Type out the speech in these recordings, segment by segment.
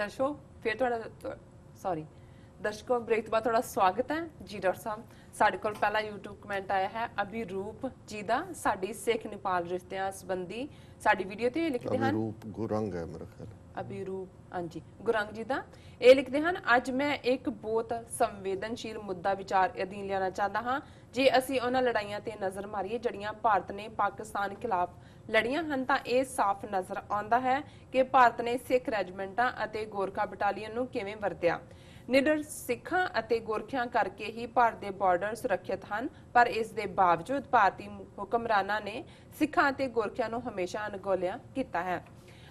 ਦਰਸ਼ਕੋ ਫਿਰ ਤੁਹਾਡਾ sorry ਦਰਸ਼ਕੋ break ਤੋਂ ਬਾਅਦ ਤੁਹਾਡਾ ਸਵਾਗਤ ਹੈ ਜੀ ਡਾਕਟਰ ਸਾਹਿਬ। ਸਾਡੇ ਕੋਲ ਪਹਿਲਾ YouTube ਕਮੈਂਟ ਆਇਆ ਹੈ ਅਭਿਰੂਪ ਜੀ ਦਾ ਸਾਡੀ ਸਿੱਖ ਨੇਪਾਲ ਰਿਸ਼ਤਿਆਂ ਸੰਬੰਧੀ। ਸਾਡੀ ਵੀਡੀਓ ਤੇ ਇਹ ਲਿਖਦੇ ਹਨ। ਅਭਿਰੂਪ ਗੁਰੰਗ ਹੈ ਮੇਰਾ ਖਿਆਲ। ਅਭਿਰੂਪ ਹਾਂਜੀ ਗੁਰੰਗ ਜੀ ਦਾ। ਇਹ ਲਿਖਦੇ ਹਨ ਅੱਜ ਮੈਂ ਇੱਕ ਬਹੁਤ ਸੰਵੇਦਨਸ਼ੀਲ ਮੁੱਦਾ ਵਿਚਾਰ ਅਧੀਨ ਲਿਆਉਣਾ ਚਾਹੁੰਦਾ ਹਾਂ। ਜੇ ਅਸੀਂ ਉਹਨਾਂ ਲੜਾਈਆਂ ਤੇ ਨਜ਼ਰ ਮਾਰੀਏ ਜਿਹੜੀਆਂ ਭਾਰਤ ਨੇ ਪਾਕਿਸਤਾਨ ਖਿਲਾਫ ਲੜੀਆਂ ਹਨ ਤਾਂ ਇਹ ਸਾਫ਼ ਨਜ਼ਰ ਆਉਂਦਾ ਹੈ ਕਿ ਭਾਰਤ ਨੇ ਸਿੱਖ ਰੈਜੀਮੈਂਟਾਂ ਅਤੇ ਗੋਰਖਾ ਬਟਾਲੀਅਨ ਨੂੰ ਕਿਵੇਂ ਵਰਤਿਆ। ਨਿਡਰ ਸਿੱਖਾਂ ਅਤੇ ਗੋਰਖਿਆਂ ਕਰਕੇ ਹੀ ਭਾਰਤ ਦੇ ਬਾਰਡਰ ਸੁਰੱਖਿਅਤ ਹਨ, ਪਰ ਇਸ ਦੇ ਬਾਵਜੂਦ ਭਾਰਤੀ ਹੁਕਮਰਾਨਾਂ ਨੇ ਸਿੱਖਾਂ ਅਤੇ ਗੋਰਖਿਆਂ ਨੂੰ ਹਮੇਸ਼ਾ ਅਣਗੌਲਿਆ ਕੀਤਾ ਹੈ।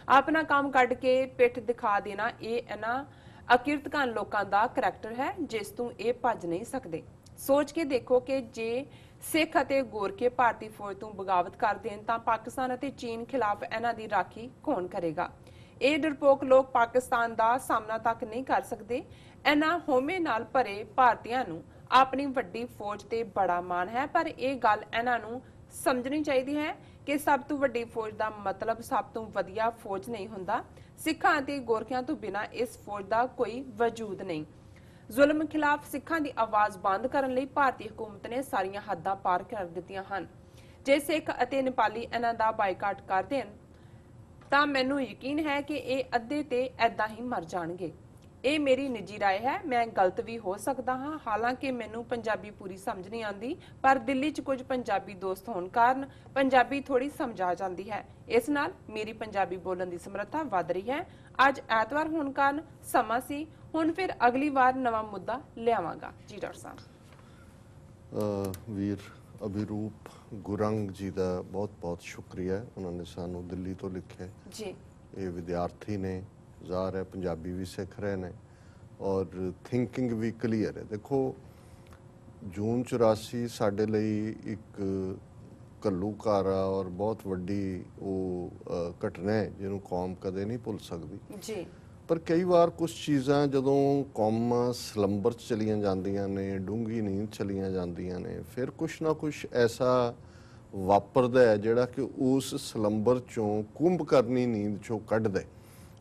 ਆਪਣਾ ਕੰਮ ਕੱਢ ਕੇ ਪਿੱਠ ਦਿਖਾ ਦੇਣਾ, ਇਹ ਇਹਨਾਂ ਅਕਿਰਤਕਾਨ ਲੋਕਾਂ ਦਾ ਕਰੈਕਟਰ ਹੈ, ਜਿਸ ਤੋਂ ਇਹ ਭੱਜ ਨਹੀਂ ਸਕਦੇ। ਸੋਚ ਕੇ ਦੇਖੋ ਕਿ ਜੇ ਸਿੱਖ ਅਤੇ ਗੋਰਖੇ ਭਾਰਤੀ ਫੌਜ ਤੋਂ ਬਗਾਵਤ ਕਰ ਦੇਣ, ਤਾਂ ਪਾਕਿਸਤਾਨ ਅਤੇ ਚੀਨ ਖਿਲਾਫ ਇਹਨਾਂ ਦੀ ਰਾਖੀ ਕੌਣ ਕਰੇਗਾ? ਇਹ ਡਰਪੋਕ ਲੋਕ ਪਾਕਿਸਤਾਨ ਦਾ ਸਾਹਮਣਾ ਤੱਕ ਨਹੀਂ ਕਰ ਸਕਦੇ। ਇਹਨਾਂ ਹੋਮੇ ਨਾਲ ਭਰੇ ਭਾਰਤੀਆਂ ਨੂੰ ਆਪਣੀ ਵੱਡੀ ਫੌਜ ਤੇ ਬੜਾ ਮਾਣ ਹੈ, ਪਰ ਇਹ ਗੱਲ ਇਹਨਾਂ ਨੂੰ ਸਮਝਣੀ ਚਾਹੀਦੀ ਹੈ ਕਿ ਸਭ ਤੋਂ ਵੱਡੀ ਫੌਜ ਦਾ ਮਤਲਬ ਸਭ ਤੋਂ ਵਧੀਆ ਫੌਜ ਨਹੀਂ ਹੁੰਦਾ। ਸਿੱਖਾਂ ਅਤੇ ਗੋਰਖਿਆਂ ਤੋਂ ਬਿਨਾਂ ਇਸ ਫੌਜ ਦਾ ਕੋਈ ਵਜੂਦ ਨਹੀਂ। ਜ਼ੁਲਮ ਖਿਲਾਫ ਸਿੱਖਾਂ ਦੀ ਆਵਾਜ਼ ਬੰਦ ਕਰਨ ਲਈ ਭਾਰਤੀ ਹਕੂਮਤ ਨੇ ਸਾਰੀਆਂ ਹੱਦਾਂ ਪਾਰ ਕਰ ਦਿੱਤੀਆਂ ਹਨ। ਜੇ ਸਿੱਖ ਅਤੇ ਨੇਪਾਲੀ ਇਹਨਾਂ ਦਾ ਬਾਈਕਾਟ ਕਰ ਦੇਣ, ਤਾਂ ਮੈਨੂੰ ਯਕੀਨ ਹੈ ਕਿ ਇਹ ਅੱਧੇ ਤੇ ਐਦਾਂ ਹੀ ਮਰ ਜਾਣਗੇ। ਇਹ ਮੇਰੀ ਨਿੱਜੀ رائے ਹੈ ਮੈਂ ਗਲਤ ਵੀ ਹੋ ਸਕਦਾ ਹਾਂ ਹਾਲਾਂਕਿ ਮੈਨੂੰ ਪੰਜਾਬੀ ਪੂਰੀ ਸਮਝ ਨਹੀਂ ਆਉਂਦੀ ਪਰ ਦਿੱਲੀ 'ਚ ਕੁਝ ਪੰਜਾਬੀ ਦੋਸਤ ਹੋਣ ਕਾਰਨ ਪੰਜਾਬੀ ਥੋੜੀ ਸਮਝ ਆ ਜਾਂਦੀ ਹੈ ਇਸ ਨਾਲ ਮੇਰੀ ਪੰਜਾਬੀ ਬੋਲਣ ਦੀ ਸਮਰੱਥਾ ਵੱਧ ਰਹੀ ਹੈ ਅੱਜ ਐਤਵਾਰ ਹੋਣ ਕਾਰਨ ਸਮਾਂ ਸੀ ਹੁਣ ਫਿਰ ਅਗਲੀ ਵਾਰ ਨਵਾਂ ਮੁੱਦਾ ਲਿਆਵਾਂਗਾ ਜੀ ਡਾਕਟਰ ਸਾਹਿਬ ਅਹ ਵੀਰ ਅਭਿਰੂਪ ਗੁਰੰਗ ਜੀ ਦਾ ਬਹੁਤ ਬਹੁਤ ਸ਼ੁਕਰੀਆ ਉਹਨਾਂ ਨੇ ਸਾਨੂੰ ਦਿੱਲੀ ਤੋਂ ਲਿਖਿਆ ਜੀ ਇਹ ਵਿਦਿਆਰਥੀ ਨੇ ਜ਼ਾਹਰ ਹੈ ਪੰਜਾਬੀ ਵੀ ਸਿੱਖ ਰਹੇ ਨੇ ਔਰ ਥਿੰਕਿੰਗ ਵੀ ਕਲੀਅਰ ਹੈ। ਦੇਖੋ ਜੂਨ 84 ਸਾਡੇ ਲਈ ਇੱਕ ਘੱਲੂਕਾਰਾ ਔਰ ਬਹੁਤ ਵੱਡੀ ਉਹ ਘਟਨਾ ਹੈ ਜਿਹਨੂੰ ਕੌਮ ਕਦੇ ਨਹੀਂ ਭੁੱਲ ਸਕਦੀ। ਜੀ। ਪਰ ਕਈ ਵਾਰ ਕੁਝ ਚੀਜ਼ਾਂ ਜਦੋਂ ਕੌਮਾਂ ਸਲੰਬਰ ਚ ਚਲੀਆਂ ਜਾਂਦੀਆਂ ਨੇ ਡੂੰਗੀ ਨੀਂਦ ਚਲੀਆਂ ਜਾਂਦੀਆਂ ਨੇ ਫਿਰ ਕੁਛ ਨਾ ਕੁਛ ਐਸਾ ਵਾਪਰਦਾ ਹੈ ਜਿਹੜਾ ਕਿ ਉਸ ਸਲੰਬਰ ਚੋਂ ਕੁੰਭ ਕਰਨੀ ਨੀਂਦ ਚੋਂ ਕੱਢ ਦੇ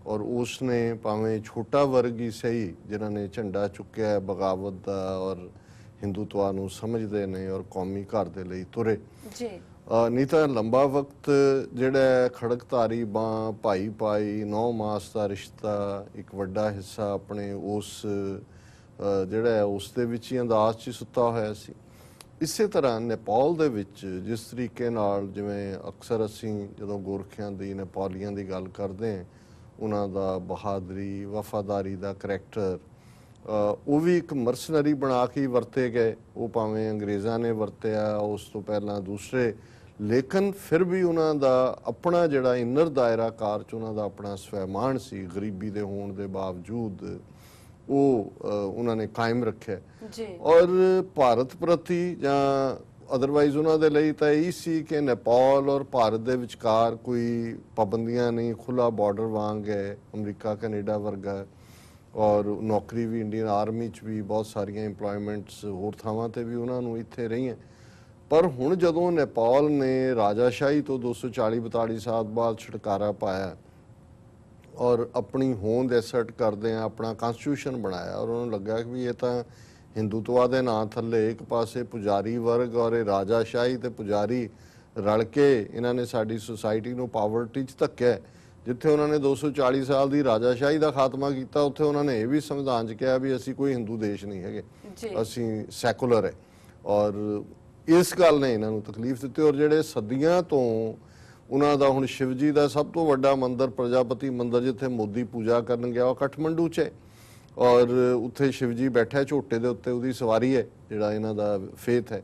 ਔਰ ਉਸ ਨੇ ਭਾਵੇਂ ਛੋਟਾ ਵਰਗ ਹੀ ਸਹੀ ਜਿਨ੍ਹਾਂ ਨੇ ਝੰਡਾ ਚੁੱਕਿਆ ਹੈ ਬਗਾਵਤ ਦਾ ਔਰ ਹਿੰਦੂਤਵਾ ਨੂੰ ਸਮਝਦੇ ਨੇ ਔਰ ਕੌਮੀ ਘਰ ਦੇ ਲਈ ਤੁਰੇ। ਜੀ। ਨਹੀਂ ਤਾਂ ਲੰਬਾ ਵਕਤ ਜਿਹੜਾ ਹੈ ਖੜਕਧਾਰੀ ਬਾਂ ਭਾਈ ਪਾਈ ਨੌ ਮਾਸ ਦਾ ਰਿਸ਼ਤਾ ਇੱਕ ਵੱਡਾ ਹਿੱਸਾ ਆਪਣੇ ਉਸ ਜਿਹੜਾ ਉਸ ਦੇ ਵਿੱਚ ਹੀ ਅੰਦਾਜ਼ 'ਚ ਸੁੱਤਾ ਹੋਇਆ ਸੀ। ਇਸੇ ਤਰ੍ਹਾਂ ਨੇਪਾਲ ਦੇ ਵਿੱਚ ਜਿਸ ਤਰੀਕੇ ਨਾਲ ਜਿਵੇਂ ਅਕਸਰ ਅਸੀਂ ਜਦੋਂ ਗੋਰਖਿਆਂ ਦੀ ਨੇਪਾਲੀਆਂ ਦੀ ਗੱਲ ਕਰਦੇ ਹਾਂ ਉਹਨਾਂ ਦਾ ਬਹਾਦਰੀ ਵਫਾਦਾਰੀ ਦਾ ਕਰੈਕਟਰ ਉਹ ਵੀ ਇੱਕ ਮਰਸਨਰੀ ਬਣਾ ਕੇ ਵਰਤੇ ਗਏ। ਉਹ ਭਾਵੇਂ ਅੰਗਰੇਜ਼ਾਂ ਨੇ ਵਰਤਿਆ ਉਸ ਤੋਂ ਪਹਿਲਾਂ ਦੂਸਰੇ। ਲੇਕਿਨ ਫਿਰ ਵੀ ਉਹਨਾਂ ਦਾ ਆਪਣਾ ਜਿਹੜਾ ਇਨਰ ਦਾਇਰਾ ਕਾਰ ਚ ਉਹਨਾਂ ਦਾ ਆਪਣਾ ਸਵੈਮਾਨ ਸੀ ਗਰੀਬੀ ਦੇ ਹੋਣ ਦੇ ਬਾਵਜੂਦ ਉਹ ਉਹਨਾਂ ਨੇ ਕਾਇਮ ਰੱਖਿਆ। ਜੀ। ਔਰ ਭਾਰਤ ਪ੍ਰਤੀ ਜਾਂ ਅਦਰਵਾਈਜ਼ ਉਹਨਾਂ ਦੇ ਲਈ ਤਾਂ ਇਹ ਸੀ ਕਿ ਨੇਪਾਲ ਔਰ ਭਾਰਤ ਦੇ ਵਿਚਕਾਰ ਕੋਈ ਪਾਬੰਦੀਆਂ ਨਹੀਂ ਖੁੱਲਾ ਬਾਰਡਰ ਵਾਂਗ ਹੈ, ਅਮਰੀਕਾ, ਕੈਨੇਡਾ ਵਰਗਾ, ਔਰ ਨੌਕਰੀ ਵੀ ਇੰਡੀਅਨ ਆਰਮੀ ਚ ਵੀ ਬਹੁਤ ਸਾਰੀਆਂ EMPLOYMENTS ਹੋਰ ਥਾਵਾਂ ਤੇ ਵੀ ਉਹਨਾਂ ਨੂੰ ਇੱਥੇ ਰਹੀਆਂ। ਪਰ ਹੁਣ ਜਦੋਂ ਨੇਪਾਲ ਨੇ ਰਾਜਾਸ਼ਾਹੀ ਤੋਂ 240 42 ਸਾਲ ਬਾਅਦ ਛੁਟਕਾਰਾ ਪਾਇਆ ਔਰ ਆਪਣੀ ਹੋਂਦ ਐਸਰਟ ਕਰਦੇ ਆ, ਆਪਣਾ ਕਨਸਟੀਟਿਊਸ਼ਨ ਬਣਾਇਆ ਔਰ ਉਹਨਾਂ ਨੂੰ ਲੱਗਾ ਕਿ ਵੀ ਇਹ ਤਾਂ ਹਿੰਦੂਤਵਾ ਦੇ ਨਾਂ ਥੱਲੇ ਇੱਕ ਪਾਸੇ ਪੁਜਾਰੀ ਵਰਗ ਔਰ ਇਹ ਰਾਜਾਸ਼ਾਹੀ ਤੇ ਪੁਜਾਰੀ ਰਲ ਕੇ ਇਹਨਾਂ ਨੇ ਸਾਡੀ ਸੁਸਾਇਟੀ ਨੂੰ ਪਾਵਰਟੀ 'ਚ ਧੱਕਿਆ। ਜਿੱਥੇ ਉਹਨਾਂ ਨੇ 240 ਸਾਲ ਦੀ ਰਾਜਾਸ਼ਾਹੀ ਦਾ ਖਾਤਮਾ ਕੀਤਾ ਉੱਥੇ ਉਹਨਾਂ ਨੇ ਇਹ ਵੀ ਸੰਵਿਧਾਨ 'ਚ ਕਿਹਾ ਵੀ ਅਸੀਂ ਕੋਈ ਹਿੰਦੂ ਦੇਸ਼ ਨਹੀਂ ਹੈਗੇ ਅਸੀਂ ਸੈਕੂਲਰ ਹੈ ਔਰ ਇਸ ਗੱਲ ਨੇ ਇਹਨਾਂ ਨੂੰ ਤਕਲੀਫ ਦਿੱਤੀ ਔਰ ਜਿਹੜੇ ਸਦੀਆਂ ਤੋਂ ਉਹਨਾਂ ਦਾ ਹੁਣ ਸ਼ਿਵਜੀ ਦਾ ਸਭ ਤੋਂ ਵੱਡਾ ਮੰਦਿਰ ਪ੍ਰਜਾਪਤੀ ਮੰਦਿਰ ਜਿੱਥੇ ਮੋਦੀ ਪੂਜਾ ਕਰਨ ਗਿਆ ਉਹ ਕਠਮੰਡੂ 'ਚ ਹੈ ਔਰ ਉੱਥੇ ਸ਼ਿਵਜੀ ਬੈਠਾ ਝੋਟੇ ਦੇ ਉੱਤੇ ਉਹਦੀ ਸਵਾਰੀ ਹੈ ਜਿਹੜਾ ਇਹਨਾਂ ਦਾ ਫੇਥ ਹੈ।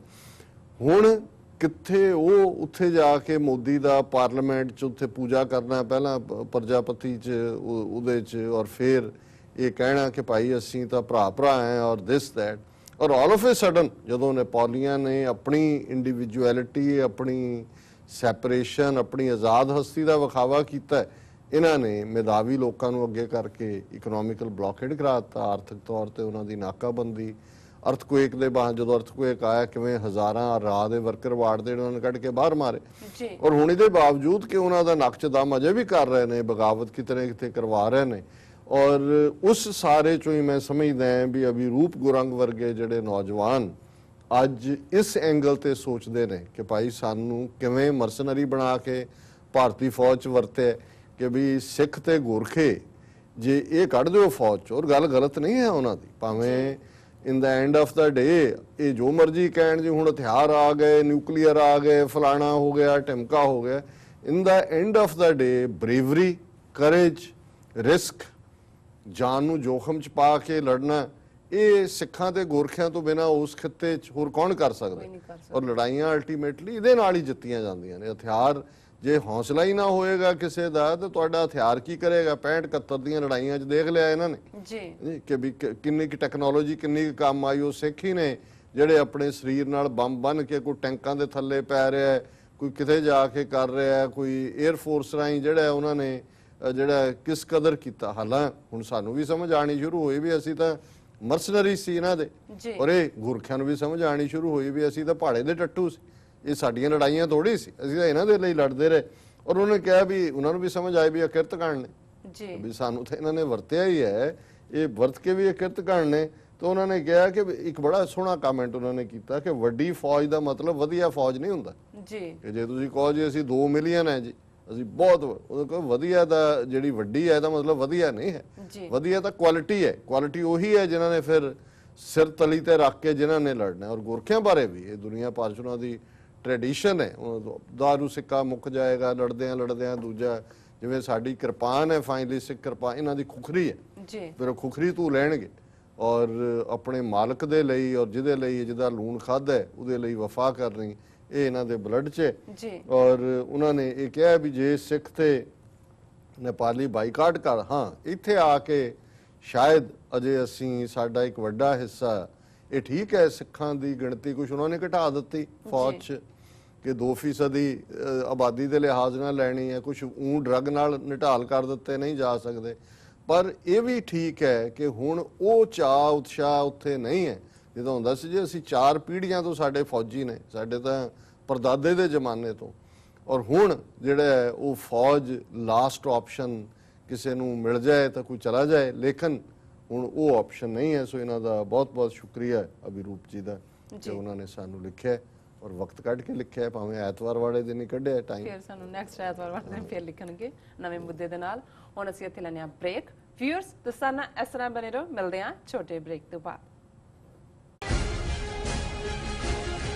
ਹੁਣ ਕਿੱਥੇ ਉਹ ਉੱਥੇ ਜਾ ਕੇ ਮੋਦੀ ਦਾ ਪਾਰਲੀਮੈਂਟ 'ਚ ਉੱਥੇ ਪੂਜਾ ਕਰਨਾ ਪਹਿਲਾਂ ਪ੍ਰਜਾਪਤੀ 'ਚ ਉਹਦੇ 'ਚ ਔਰ ਫਿਰ ਇਹ ਕਹਿਣਾ ਕਿ ਭਾਈ ਅਸੀਂ ਤਾਂ ਭਰਾ ਭਰਾ ਹੈ ਔਰ ਦਿਸ ਦੈਟ ਔਰ ਆਲ ਆਫ ਅ ਸਡਨ ਜਦੋਂ ਨੈਪੋਲੀਅਨ ਨੇ ਆਪਣੀ ਇੰਡੀਵਿਜੂਅਲਿਟੀ ਆਪਣੀ ਸੈਪਰੇਸ਼ਨ ਆਪਣੀ ਆਜ਼ਾਦ ਹਸਤੀ ਦਾ ਵਿਖਾਵਾ ਕੀਤਾ ਹੈ, ਇਹਨਾਂ ਨੇ ਮੇਧਾਵੀ ਲੋਕਾਂ ਨੂੰ ਅੱਗੇ ਕਰਕੇ ਇਕਨੋਮਿਕਲ ਬਲੌਕੇਡ ਕਰਾਤਾ ਆਰਥਿਕ ਤੌਰ ਤੇ ਉਹਨਾਂ ਦੀ ਨਾਕਾਬੰਦੀ ਅਰਥਕੁਏਕ ਦੇ ਬਾਅਦ ਜਦੋਂ ਅਰਥਕੁਏਕ ਆਇਆ ਕਿਵੇਂ ਹਜ਼ਾਰਾਂ ਰਾਹ ਦੇ ਵਰਕਰ ਵਾਰਡ ਦੇ ਉਹਨਾਂ ਨੇ ਕੱਢ ਕੇ ਬਾਹਰ ਮਾਰੇ। ਜੀ। ਔਰ ਹੁਣ ਇਹਦੇ ਬਾਵਜੂਦ ਕਿ ਉਹਨਾਂ ਦਾ ਨਕਸ਼ ਦਮ ਅਜੇ ਵੀ ਕਰ ਰਹੇ ਨੇ ਬਗਾਵਤ ਕਿਤੇ ਨਾ ਕਿਤੇ ਕਰਵਾ ਰਹੇ ਨੇ। ਔਰ ਉਸ ਸਾਰੇ ਚੋਂ ਹੀ ਮੈਂ ਸਮਝਦਾ ਹਾਂ ਵੀ ਅਭੀ ਰੂਪ ਗੁਰੰਗ ਵਰਗੇ ਜਿਹੜੇ ਨੌਜਵਾਨ ਅੱਜ ਇਸ ਐਂਗਲ ਤੇ ਸੋਚਦੇ ਨੇ ਕਿ ਭਾਈ ਸਾਨੂੰ ਕਿਵੇਂ ਮਰਸਨਰੀ ਬਣਾ ਕੇ ਭਾਰਤੀ ਫੌਜ ਚ ਵਰਤੇ ਕਿ ਵੀ ਸਿੱਖ ਤੇ ਗੋਰਖੇ ਜੇ ਇਹ ਕੱਢ ਦਿਓ ਫੌਜ ਚ ਔਰ ਗੱਲ ਗਲਤ ਨਹੀਂ ਹੈ ਉਹਨਾਂ ਦੀ। ਭਾਵੇਂ ਇਨ ਦਾ ਐਂਡ ਆਫ ਦਾ ਡੇ ਇਹ ਜੋ ਮਰਜ਼ੀ ਕਹਿਣ ਜੀ ਹੁਣ ਹਥਿਆਰ ਆ ਗਏ ਨਿਊਕਲੀਅਰ ਆ ਗਏ ਫਲਾਣਾ ਹੋ ਗਿਆ ਟਿਮਕਾ ਹੋ ਗਿਆ in the end of the day bravery courage risk ਜਾਨ ਨੂੰ ਜੋਖਮ ਚ ਪਾ ਕੇ ਲੜਨਾ ਇਹ ਸਿੱਖਾਂ ਤੇ ਗੋਰਖਿਆਂ ਤੋਂ ਬਿਨਾ ਉਸ ਖਿੱਤੇ ਚ ਹੋਰ ਕੌਣ ਕਰ ਸਕਦਾ? ਔਰ ਲੜਾਈਆਂ ਅਲਟੀਮੇਟਲੀ ਇਹਦੇ ਨਾਲ ਹੀ ਜਿੱਤੀਆਂ ਜਾਂਦੀਆਂ ਨੇ। ਹਥਿਆਰ ਜੇ ਹੌਸਲਾ ਹੀ ਨਾ ਹੋਏਗਾ ਕਿਸੇ ਦਾ ਤੇ ਤੁਹਾਡਾ ਹਥਿਆਰ ਕੀ ਕਰੇਗਾ? 65 71 ਦੀਆਂ ਲੜਾਈਆਂ 'ਚ ਦੇਖ ਲਿਆ ਇਹਨਾਂ ਨੇ। ਜੀ। ਕਿ ਵੀ ਕਿੰਨੀ ਕਿ ਟੈਕਨੋਲੋਜੀ ਕਿੰਨੀ ਕੰਮ ਆਈ ਉਹ ਸਿੱਖ ਹੀ ਨੇ ਜਿਹੜੇ ਆਪਣੇ ਸਰੀਰ ਨਾਲ ਬੰਬ ਬੰਨ ਕੇ ਕੋਈ ਟੈਂਕਾਂ ਦੇ ਥੱਲੇ ਪੈ ਰਿਹਾ ਹੈ ਕੋਈ ਕਿਤੇ ਜਾ ਕੇ ਕਰ ਰਿਹਾ ਹੈ ਕੋਈ 에ਅਰ ਫੋਰਸ ਰਾਹੀਂ ਜਿਹੜਾ ਉਹਨਾਂ ਨੇ ਜਿਹੜਾ ਕਿਸ ਕਦਰ ਕੀਤਾ। ਹਾਲਾਂ ਹੁਣ ਸਾਨੂੰ ਵੀ ਸਮਝ ਆਣੀ ਸ਼ੁਰੂ ਹੋਈ ਵੀ ਅਸੀਂ ਤਾਂ ਮਰਸਨਰੀ ਸੀ ਇਹਨਾਂ ਦੇ। ਔਰ ਇਹ ਗੁਰਖਿਆਂ ਨੂੰ ਵੀ ਸਮਝ ਆਣੀ ਸ਼ੁਰੂ ਹੋਈ ਵੀ ਅਸੀਂ ਤਾਂ ਪਹਾੜੇ ਦੇ ਟੱਟੂ ਸੀ। ਇਹ ਸਾਡੀਆਂ ਲੜਾਈਆਂ ਥੋੜੀ ਸੀ। ਅਸੀਂ ਤਾਂ ਇਹਨਾਂ ਦੇ ਲਈ ਲੜਦੇ ਰਹੇ। ਔਰ ਉਹਨੇ ਕਿਹਾ ਵੀ ਉਹਨਾਂ ਨੂੰ ਵੀ ਸਮਝ ਆਈ ਵੀ ਇਹ ਕਿਰਤਕਾਂਡ ਨੇ। ਜੀ। ਵੀ ਸਾਨੂੰ ਤਾਂ ਇਹਨਾਂ ਨੇ ਵਰਤਿਆ ਹੀ ਹੈ। ਇਹ ਵਰਤ ਕੇ ਵੀ ਇਹ ਕਿਰਤਕਾਂਡ ਨੇ। ਤਾਂ ਉਹਨਾਂ ਨੇ ਕਿਹਾ ਕਿ ਇੱਕ ਬੜਾ ਸੋਹਣਾ ਕਮੈਂਟ ਉਹਨਾਂ ਨੇ ਕੀਤਾ ਕਿ ਵੱਡੀ ਫੌਜ ਦਾ ਮਤਲਬ ਵਧੀਆ ਫੌਜ ਨਹੀਂ ਹੁੰਦਾ। ਜੀ। ਕਿ ਜੇ ਤੁਸੀਂ ਕਹੋ ਜੀ ਅਸੀਂ 2 ਮਿਲੀਅਨ ਹੈ ਜੀ ਅਸੀਂ ਬਹੁਤ ਉਹ ਕਹੋ ਵਧੀਆ ਦਾ ਜਿਹੜੀ ਵੱਡੀ ਹੈ ਇਹਦਾ ਮਤਲਬ ਵਧੀਆ ਨਹੀਂ ਹੈ। ਜੀ। ਵਧੀਆ ਤਾਂ ਕੁਆਲਿਟੀ ਹੈ। ਕੁਆਲਿਟੀ ਉਹੀ ਹੈ ਜਿਨ੍ਹਾਂ ਨੇ ਫਿਰ ਸਿਰ ਤਲੀ ਤੇ ਰੱਖ ਕੇ ਜਿਨ੍ਹਾਂ ਨੇ ਲੜਨਾ। ਔਰ ਗੁਰਖਿਆਂ ਬਾਰੇ ਵੀ ਇਹ ਦੁਨੀਆ ਉਹਨਾਂ ਦੀ ਟ੍ਰੈਡੀਸ਼ਨ ਹੈ। ਦਾਰੂ ਸਿੱਕਾ ਮੁੱਕ ਜਾਏਗਾ ਲੜਦਿਆਂ ਲੜਦਿਆਂ ਦੂਜਾ ਜਿਵੇਂ ਸਾਡੀ ਕਿਰਪਾਨ ਹੈ ਫਾਈਨਲੀ ਸਿੱਖ ਕਿਰਪਾਨ ਇਹਨਾਂ ਦੀ ਖੁਖਰੀ ਹੈ। ਜੀ। ਫਿਰ ਖੁਖਰੀ ਤੂੰ ਲੈਣਗੇ। ਔਰ ਆਪਣੇ ਮਾਲਕ ਦੇ ਲਈ ਔਰ ਜਿਹਦੇ ਲਈ ਜਿਹਦਾ ਲੂਣ ਖਾਦਾ ਹੈ ਉਹਦੇ ਲਈ ਵਫਾ ਕਰਨੀ ਇਹ ਇਹਨਾਂ ਦੇ ਬਲੱਡ 'ਚ ਜੀ। ਔਰ ਉਹਨਾਂ ਨੇ ਇਹ ਕਿਹਾ ਵੀ ਜੇ ਸਿੱਖ ਤੇ ਨੇਪਾਲੀ ਬਾਈਕਾਟ ਕਰ ਹਾਂ ਇੱਥੇ ਆ ਕੇ ਸ਼ਾਇਦ ਅਜੇ ਅਸੀਂ ਸਾਡਾ ਇੱਕ ਵੱਡਾ ਹਿੱਸਾ ਇਹ ਠੀਕ ਹੈ ਸਿੱਖਾਂ ਦੀ ਗਿਣਤੀ ਕੁਝ ਉਹਨਾਂ ਨੇ ਘਟਾ ਦਿੱਤੀ ਫੌਜ 'ਚ। ਕਿ 2% ਦੀ ਆਬਾਦੀ ਦੇ ਲਿਹਾਜ਼ ਨਾਲ ਲੈਣੀ ਹੈ ਕੁਝ ਊਂ ਡਰਗ ਨਾਲ ਨਿਢਾਲ ਕਰ ਦਿੱਤੇ ਨਹੀਂ ਜਾ ਸਕਦੇ। ਪਰ ਇਹ ਵੀ ਠੀਕ ਹੈ ਕਿ ਹੁਣ ਉਹ ਚਾਹ ਉਤਸ਼ਾਹ ਉੱਥੇ ਨਹੀਂ ਹੈ। ਜਦੋਂ ਹੁੰਦਾ ਸੀ ਜੇ ਅਸੀਂ ਚਾਰ ਪੀੜ੍ਹੀਆਂ ਤੋਂ ਸਾਡੇ ਫੌਜੀ ਨੇ ਸਾਡੇ ਤਾਂ ਪਰਦਾਦੇ ਦੇ ਜ਼ਮਾਨੇ ਤੋਂ। ਔਰ ਹੁਣ ਜਿਹੜਾ ਉਹ ਫੌਜ ਲਾਸਟ ਆਪਸ਼ਨ ਕਿਸੇ ਨੂੰ ਮਿਲ ਜਾਏ ਤਾਂ ਕੋਈ ਚਲਾ ਜਾਏ ਲੇਕਿਨ ਹੁਣ ਉਹ ਆਪਸ਼ਨ ਨਹੀਂ ਹੈ। ਸੋ ਇਹਨਾਂ ਦਾ ਬਹੁਤ ਬਹੁਤ ਸ਼ੁਕਰੀਆ ਅਭਿਰੂਪ ਜੀ ਦਾ ਕਿ ਜੀ। ਉਹਨਾਂ ਨੇ ਸਾਨੂੰ ਲਿਖਿਆ। ਔਰ ਵਕਤ ਕੱਢ ਕੇ ਲਿਖਿਆ ਭਾਵੇਂ ਐਤਵਾਰ ਵਾਲੇ ਦਿਨ ਹੀ ਕੱਢਿਆ ਟਾਈਮ ਫਿਰ ਸਾਨੂੰ ਨੈਕਸਟ ਐਤਵਾਰ ਵਾਲੇ ਦਿਨ ਫਿਰ ਲਿਖਣਗੇ ਨਵੇਂ ਮੁੱਦੇ ਦੇ ਨਾਲ। ਹੁਣ ਅਸੀਂ ਇੱਥੇ ਲੈਣੇ ਆ ਬ੍ਰੇਕ ਵਿਊਅਰਸ ਤੁਸੀਂ ਸਾਡੇ ਇਸ ਤਰ੍ਹਾਂ ਬਨੇ ਰਹੋ। ਮਿਲਦੇ ਆ ਛੋਟੇ ਬ੍ਰੇਕ ਤੋਂ ਬਾਅਦ।